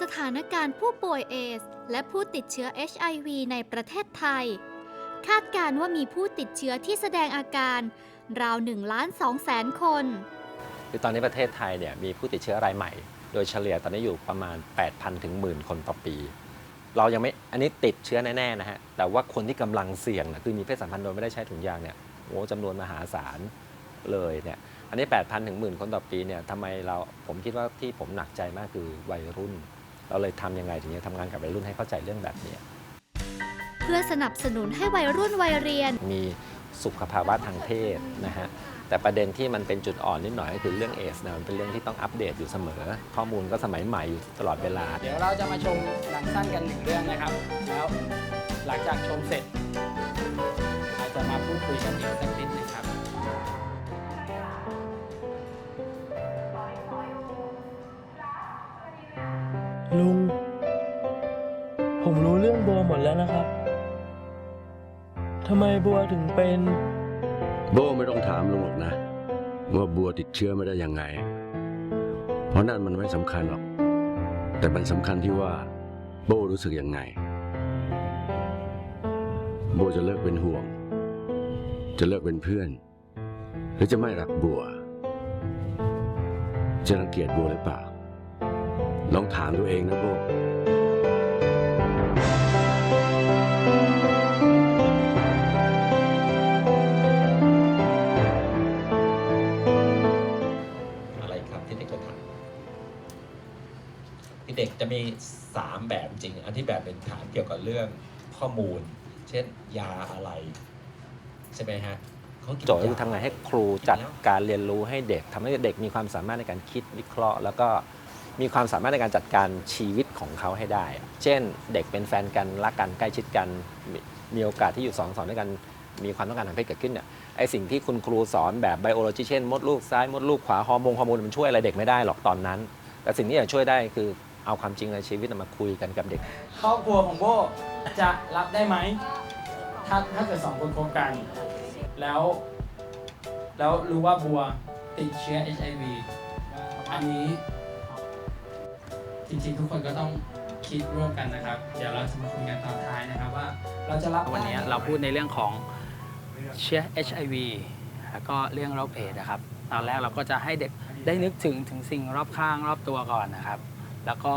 สถานการณ์ผู้ป่วยเอส และผู้ติดเชื้อ HIV ในประเทศไทย คาดการว่ามีผู้ติดเชื้อที่แสดงอาการ ราว1ล้าน2แสนคน คือตอนนี้ประเทศไทยเนี่ยมีผู้ติดเชื้อรายใหม่ โดยเฉลี่ยตอนนี้อยู่ประมาณ 8,000 ถึงหมื่นคนต่อปี เรายังไม่ อันนี้ติดเชื้อแน่ๆนะฮะ แต่ว่าคนที่กำลังเสี่ยงนะคือมีเพศสัมพันธ์โดยไม่ได้ใช้ถุงยางเนี่ยโอ้จำนวนมหาศาลเลยเนี่ย อันนี้ 8,000 ถึงหมื่นคนต่อปีเนี่ยทำไมเรา ผมคิดว่าที่ผมหนักใจมากคือวัยรุ่น เราเลยทำยังไงถึงจะทำงานกับวัยรุ่นให้เข้าใจเรื่องแบบนี้ เพื่อสนับสนุนให้วัยรุ่นวัยเรียน มีสุขภาวะทางเพศนะฮะ แต่ประเด็นที่มันเป็นจุดอ่อนนิดหน่อยก็คือเรื่องเอสนะมันเป็นเรื่องที่ต้องอัปเดตอยู่เสมอ ข้อมูลก็สมัยใหม่อยู่ตลอดเวลา เดี๋ยวเราจะมาชมหนังสั้นกันหนึ่งเรื่องนะครับ แล้วหลังจากชมเสร็จ ลุง ผมรู้เรื่องบัวหมดแล้วนะครับทำไมบัวถึงเป็น โบไม่ต้องถามลุงหรอกนะ ว่าบัวติดเชื้อไม่ได้ยังไง เพราะนั่นมันไม่สำคัญหรอก แต่มันสำคัญที่ว่า โบรู้สึกยังไง โบจะเลิกเป็นห่วง จะเลิกเป็นเพื่อน หรือจะไม่รักบัว จะรังเกียจบัวหรือเปล่า ลองถามตัวเองนะโบอะไรครับที่เด็กจะทำคือเด็กจะมี 3 แบบจริง อันที่แบบเป็นฐานเกี่ยวกับเรื่องข้อมูล เช่นยาอะไร ใช่ไหมฮะเขากินโจทย์ก็คืยา อทำไงให้ครูจัดการเรียนรู้ให้เด็กทำให้เด็กมีความสามารถในการคิดวิเคราะห์ แล้วก็ มีความสามารถในการจัดการชีวิตของเขาให้ได้ เช่น เด็กเป็นแฟนกันรักกันใกล้ชิดกันมีมีโอกาสที่อยู่สองสอนด้วยกัน มีความต้องการทางเพศเกิดขึ้นเนี่ยไอสิ่งที่คุณครูสอนแบบไบโอโลจีเช่นมดลูกซ้ายมดลูกขวาฮอร์โมนฮอร์โมนมันช่วยอะไรเด็กไม่ได้หรอกตอนนั้น แต่สิ่งที่จะช่วยได้คือเอาความจริงในชีวิตมาคุยกันกับเด็ก ครอบครัวของโบจะรับได้ไหมถ้าถ้าเกิดสองคนคบกัน แล้ว แล้วรู้ว่าบัวติดเชื้อ HIV อันนี้ จริงๆ ทุกคนก็ต้องคิดร่วมกันนะครับ เดี๋ยวเราจะมาคุยกันตอนท้ายนะครับว่า เราจะรับวันนี้เราพูดในเรื่องของเชื้อ HIV แล้วก็เรื่องโรคเอดส์นะครับ ตอนแรกเราก็จะให้เด็กได้นึกถึงถึงสิ่งรอบข้างรอบตัวก่อนนะครับ แล้วก็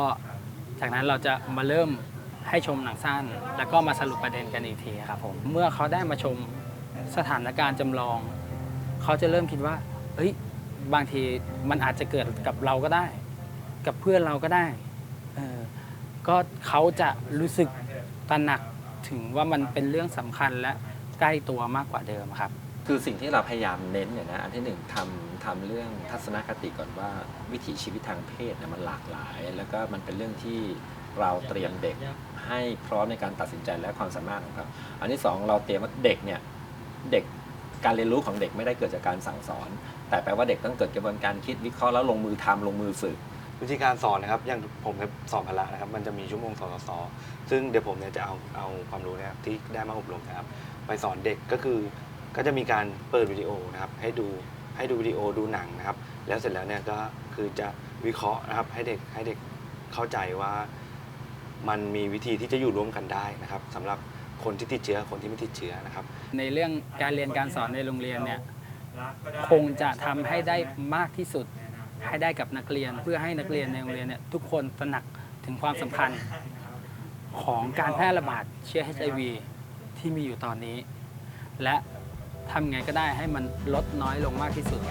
จากนั้นเราจะมาเริ่มให้ชมหนังสั้น แล้วก็มาสรุปประเด็นกันอีกทีครับผม เมื่อเขาได้มาชมสถานการณ์จำลอง เขาจะเริ่มคิดว่า เฮ้ย บางทีมันอาจจะเกิดกับเราก็ได้ กับเพื่อนเราก็ได้เออก็เขาจะรู้สึกตระหนักถึงว่ามันเป็นเรื่องสำคัญและใกล้ตัวมากกว่าเดิมครับ คือสิ่งที่เราพยายามเน้นเนี่ยนะอันที่หนึ่งทำทำเรื่องทัศนคติก่อนว่าวิถีชีวิตทางเพศเนี่ยมันหลากหลาย แล้วก็มันเป็นเรื่องที่เราเตรียมเด็กให้พร้อมในการตัดสินใจและความสามารถของเขาอันที่สองเราเตรียมว่าเด็กเนี่ยเด็กการเรียนรู้ของเด็กไม่ได้เกิดจากการสั่งสอน แต่แปลว่าเด็กต้องเกิดกระบวนการคิดวิเคราะห์แล้วลงมือทำลงมือฝึก วิธีการสอนนะครับอย่างผมครับสอนพละนะครับ มันจะมีชั่วโมงสอนสอซึ่งเดี๋ยวผมเนี่ยจะเอาเอาความรู้เนะครับที่ได้มาอบรมนะครับ ไปสอนเด็กก็คือก็จะมีการเปิดวิดีโอนะครับ ให้ดูให้ดูวิดีโอดูหนังนะครับ แล้วเสร็จแล้วเนี่ยก็คือจะวิเคราะห์นะครับ ให้เด็กให้เด็กเข้าใจว่ามันมีวิธีที่จะอยู่ร่วมกันได้นะครับสำหรับคนที่ติดเชื้อคนที่ไม่ติดเชื้อนะครับ ในเรื่องการเรียนการสอนในโรงเรียนเนี่ยคงจะทำให้ได้มากที่สุด ให้ได้กับนักเรียน เพื่อให้นักเรียนในโรงเรียนเนี่ยทุกคนตระหนักถึงความสำคัญของการแพร่ระบาดเชื้อ HIV ที่มีอยู่ตอนนี้ และทำไงก็ได้ให้มันลดน้อยลงมากที่สุด